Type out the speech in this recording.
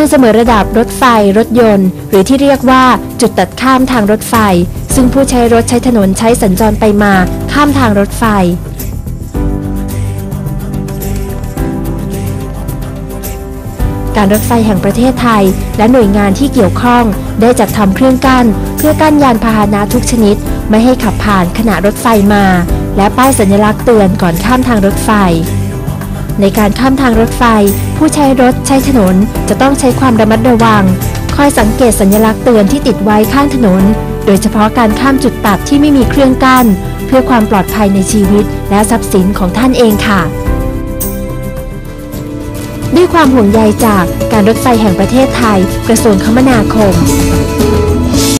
างเสมอระดับรถไฟรถยนต์ หรือที่เรียกว่าจุดตัดข้ามทางรถไฟ ซึ่งผู้ใช้รถใช้ถนนใช้สัญจรไปมาข้ามทางรถไฟ การรถไฟแห่งประเทศไทย และหน่วยงานที่เกี่ยวข้องได้จัดทำเครื่องกั้น เพื่อกั้นยานพาหนะทุกชนิด ไม่ให้ขับผ่านขณะรถไฟมา และป้ายสัญลักษณ์เตือนก่อนข้ามทางรถไฟ ในการข้ามทางรถไฟ ผู้ใช้รถใช้ถนน จะต้องใช้ความระมัดระวัง คอยสังเกตสัญลักษณ์เตือนที่ติดไว้ข้างถนน โดยเฉพาะการข้ามจุดตัดที่ไม่มีเครื่องกั้น เพื่อความปลอดภัยในชีวิต และทรัพย์สินของท่านเองค่ะ ด้วยความห่วงใยจากการรถไฟแห่งประเทศไทย กระทรวงคมนาคม